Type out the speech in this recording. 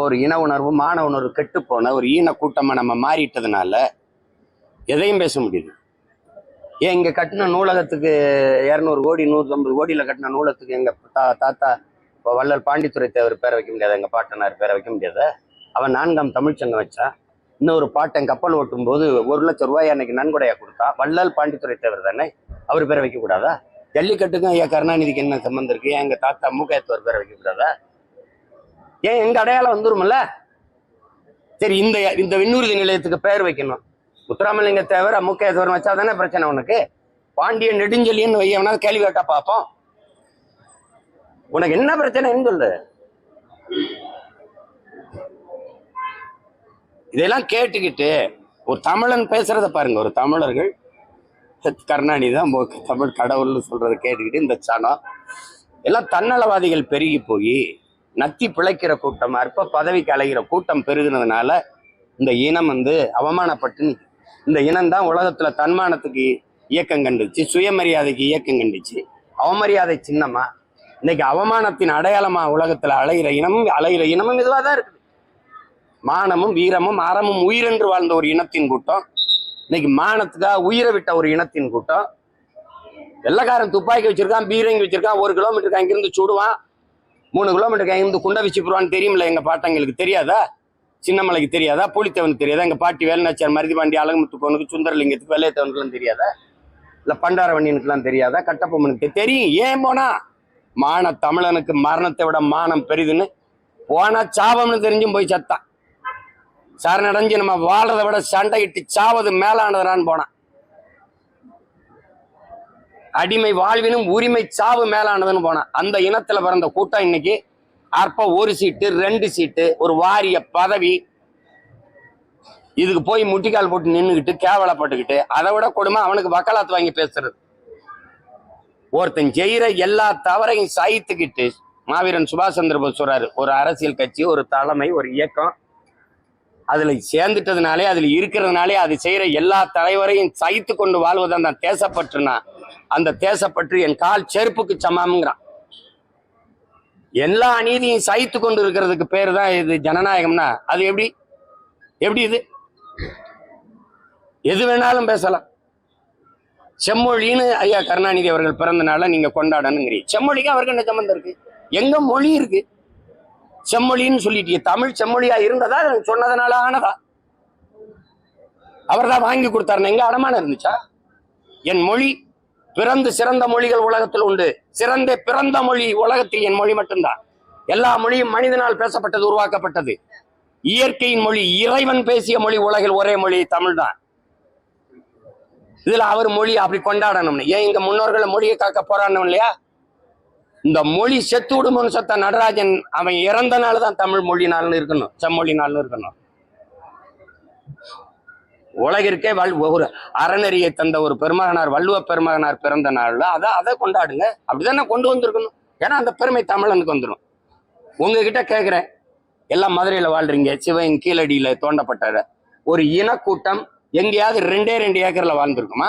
அப்போ ஒரு இன உணர்வு மான உணர்வு கெட்டுப்போன ஒரு ஈன கூட்டமாக நம்ம மாறிட்டதுனால எதையும் பேச முடியுது ஏன் இங்கே கட்டின நூலகத்துக்கு இரநூறு கோடி நூற்றம்பது கோடியில் கட்டின நூலகத்துக்கு எங்கள் தா தாத்தா இப்போ வள்ளல் பாண்டித்துறை தேவர் பேரை வைக்க முடியாது எங்கள் பாட்டனார் பேரை வைக்க முடியாது. அவன் நான்காம் தமிழ்ச்சங்கம் வச்சான் இன்னொரு பாட்டன் கப்பல் ஓட்டும் போது ஒரு லட்சம் ரூபாய் அன்னைக்கு நன்கொடையா கொடுத்தா வள்ளல் பாண்டித்துறை தேவர் தானே அவர் பேரை வைக்கக்கூடாதா? ஜல்லிக்கட்டுக்கும் ஐயா கருணாநிதிக்கு என்ன சம்மந்தம் இருக்குது ஏன் தாத்தா மூக்கையத்தவர் பேரை வைக்கக்கூடாதா? ஏன் எங்க அடையாளம் வந்துருமில்ல சரி இந்த இந்த விண்ணூர்தி நிலையத்துக்கு பெயர் வைக்கணும். முத்துராமலிங்க தேவர் மூக்கையத்தவர் வச்சா தானே பிரச்சனை உனக்கு? பாண்டியன் நெடுஞ்செலியன்னு வையவனா கேள்வி கேட்டா பார்ப்போம். உனக்கு என்ன பிரச்சனைன்னு சொல்லு. இதெல்லாம் கேட்டுக்கிட்டு ஒரு தமிழன் பேசுறத பாருங்க ஒரு தமிழர்கள். கருணாநிதி தான் தமிழ் கடவுள்னு சொல்றதை கேட்டுக்கிட்டு இந்த சனம். எல்லாம் தன்னலவாதிகள் பெருகி போய் நத்தி பிழைக்கிற கூட்டம் அற்ப பதவிக்கு அலைகிற கூட்டம் பெருகுனதுனால இந்த இனம் வந்து அவமானப்பட்டு இந்த இனம் தான் உலகத்துல தன்மானத்துக்கு இயக்கம் கண்டுச்சு சுயமரியாதைக்கு இயக்கம் கண்டுச்சு. அவமரியாதை சின்னமா இன்னைக்கு அவமானத்தின் அடையாளமா உலகத்துல அலைகிற இனமும் அலைகிற இனமும் இதுவாக தான் இருக்குது. மானமும் வீரமும் அறமும் உயிரென்று வாழ்ந்த ஒரு இனத்தின் கூட்டம். இன்னைக்கு மானத்துக்காக உயிரை விட்ட ஒரு இனத்தின் கூட்டம். வெள்ளக்காரன் துப்பாக்கி வச்சிருக்கான் பீரங்கி வச்சிருக்கான் ஒரு கிலோமீட்டருக்கு அங்கிருந்து சுடுவான். மூணு கிலோமீட்டருக்கு இருந்து குண்டை வச்சு போடுவான்னு தெரியுமில்ல எங்கள் பாட்டங்களுக்கு தெரியாதா? சின்னமலைக்கு தெரியாதா? பூலித்தேவனுக்கு தெரியாதா? எங்கள் பாட்டி வேலுநாச்சியார் மருதிபாண்டி அழகுமுத்து பொண்ணுக்கு சுந்தரலிங்கத்துக்கு வெள்ளையத்தவனுக்குலாம் தெரியாதா? இல்லை பண்டாரவண்ணியனுக்குலாம் தெரியாதா? கட்டப்பொம்மனுக்கு தெரியும். ஏன் போனா மான தமிழனுக்கு மரணத்தை விட மானம் பெரிதுன்னு போனா சாபம்னு தெரிஞ்சும் போய் சத்தான். சரணடைஞ்சு நம்ம வாழ்றதை விட சண்டையிட்டு சாவது மேலானதுறான்னு போனான். அடிமை வாழ்வினும் உரிமை சாவு மேலானதுன்னு போனான் அந்த இனத்துல பிறந்த கூட்டம் இன்னைக்கு அற்ப ஒரு சீட்டு ரெண்டு சீட்டு ஒரு வாரிய பதவி. இதுக்கு போய் முட்டிக்கால் போட்டு நின்றுக்கிட்டு கேவலப்பட்டுக்கிட்டு அதை விட கொடுமை அவனுக்கு வக்காலத்து வாங்கி பேசுறது. ஒருத்தன் ஜெயிற எல்லா தவறையும் சகித்துக்கிட்டு மாவீரன் சுபாஷ் சந்திர போஸ் சொல்றாரு ஒரு அரசியல் கட்சி ஒரு தலைமை ஒரு இயக்கம். அதுல சேர்ந்துட்டதுனாலே அதுல இருக்கிறதுனாலே அது செய்யற எல்லா தலைவரையும் சகித்து கொண்டு வாழ்வது அந்த தேசப்பற்றுனா. அந்த தேசப்பற்று என் கால் செருப்புக்கு சமம்ங்கிறான். எல்லா அநீதியும் சகித்து கொண்டு இருக்கிறதுக்கு பேர் தான் இது ஜனநாயகம்னா. அது எப்படி? எப்படி இது? எது வேணாலும் பேசலாம். செம்மொழின்னு ஐயா கருணாநிதி அவர்கள் பிறந்த நாளை நீங்க கொண்டாடணுங்கிறீங்க. செம்மொழிக்கு அவருக்கு என்ன சம்பந்தம் இருக்கு? எங்க மொழி இருக்கு? செம்மொழின்னு சொல்லிட்டீங்க. தமிழ் செம்மொழியா இருந்ததா? சொன்னதுனால ஆனதா? அவர் தான் வாங்கி கொடுத்தாருன்னு எங்க அடமானம் இருந்துச்சா? என் மொழி பிறந்து சிறந்த மொழிகள் உலகத்தில் உண்டு. சிறந்த பிறந்த மொழி உலகத்தில் என் மொழி மட்டும்தான். எல்லா மொழியும் மனிதனால் பேசப்பட்டது உருவாக்கப்பட்டது. இயற்கையின் மொழி இறைவன் பேசிய மொழி உலகில் ஒரே மொழி தமிழ் தான் இதுல அவர் மொழி அப்படி கொண்டாடணும்னு. ஏன் இங்க முன்னோர்களை மொழியை காக்க போராடணும் இல்லையா? இந்த மொழி செத்து விடுமோன்னு சொத்த நடராஜன் அவன் இறந்த நாள் தான் தமிழ் மொழி நாள்னு இருக்கணும் செம்மொழி நாள்னு இருக்கணும். உலகிற்கே வல் ஒரு அறநெறியை தந்த ஒரு பெருமகனார் வள்ளுவ பெருமகனார் பிறந்த நாள்ல அதை அதை கொண்டாடுங்க. அப்படிதானே கொண்டு வந்திருக்கணும். ஏன்னா அந்த பெருமை தமிழனுக்கு வந்துடும் உங்ககிட்ட கேட்குறேன் எல்லாம் மதுரையில வாழ்றீங்க. சிவன் கீழடியில தோண்டப்பட்ட ஒரு இனக்கூட்டம் எங்கேயாவது ரெண்டே ரெண்டு ஏக்கர்ல வாழ்ந்துருக்குமா?